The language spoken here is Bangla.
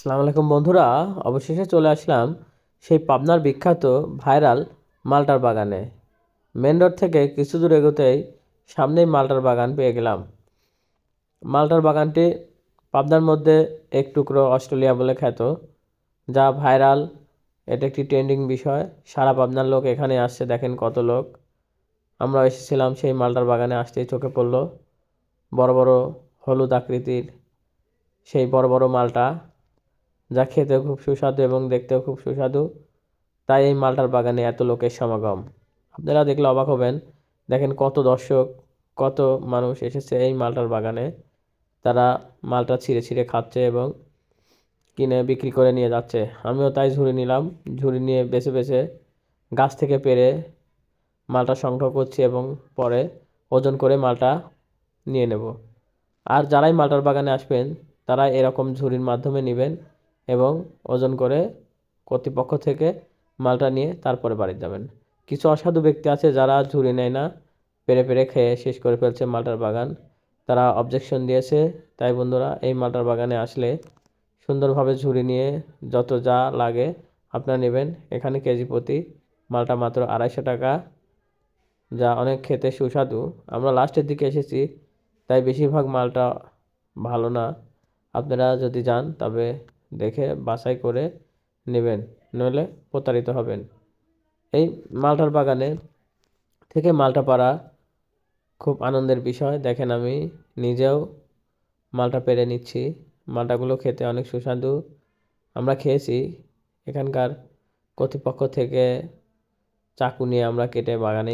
আসসালামু আলাইকুম, বন্ধুরা। অবশেষে চলে আসলাম সেই পাবনার বিখ্যাত ভাইরাল মালটার বাগানে। মেন রোড থেকে কিছু দূর এগোতেই সামনেই মালটার বাগান পেয়ে গেলাম। মালটার বাগানটি পাবনার মধ্যে এক টুকরো অস্ট্রেলিয়া বলে খ্যাত, যা ভাইরাল। এটা একটি ট্রেন্ডিং বিষয়। সারা পাবনার লোক এখানে আসছে, দেখেন কত লোক। আমরা এসেছিলাম সেই মালটার বাগানে, আসতেই চোখে পড়ল। বড় বড় হলুদ আকৃতির সেই বড় বড় মালটা। যা খেতে খুব সুস্বাদু এবং দেখতেও খুব সুস্বাদু। তাই এই মালটার বাগানে এত লোকের সমাগম। আপনারা দেখলে অবাক হবেন, দেখেন কত দর্শক, কত মানুষ এসেছে এই মালটার বাগানে। তারা মালটা ছিঁড়ে ছিঁড়ে খাচ্ছে এবং কিনে বিক্রি করে নিয়ে যাচ্ছে। আমিও তাই ঝুড়ি নিলাম, ঝুড়ি নিয়ে বেছে বেছে গাছ থেকে পেরে মালটা সংগ্রহ করছি এবং পরে ওজন করে মালটা নিয়ে নেব। আর যারাই মালটার বাগানে আসবেন তারা এরকম ঝুড়ির মাধ্যমে নেবেন। এবং ওজন করে কর্তৃপক্ষ থেকে মালটা নিয়ে তারপরে বাড়ি যাবেন। কিছু অসাধু ব্যক্তি আছে যারা ঝুড়ি নেয় না, পেরে পেরে খেয়ে শেষ করে ফেলছে মালটার বাগান। তারা অবজেকশন দিয়েছে, তাই বন্ধুরা, এই মালটার বাগানে আসলে সুন্দরভাবে ঝুড়ি নিয়ে যত যা লাগে আপনারা নেবেন। এখানে কেজি প্রতি মালটা মাত্র আড়াইশো টাকা, যা অনেক খেতে সুস্বাদু। আমরা লাস্টের দিকে এসেছি, তাই বেশিরভাগ মালটা ভালো না। আপনারা যদি যান, তবে দেখে বাছাই করে নেবেন, নইলে প্রতারিত হবেন। এই মালটার বাগানে থেকে মালটা পাড়া খুব আনন্দের বিষয়। দেখেন আমি নিজেও মালটা পেরে নিচ্ছি। মালটাগুলো খেতে অনেক সুস্বাদু। আমরা খেয়েছি। এখানকার কর্তৃপক্ষ থেকে চাকু নিয়ে আমরা কেটে বাগানে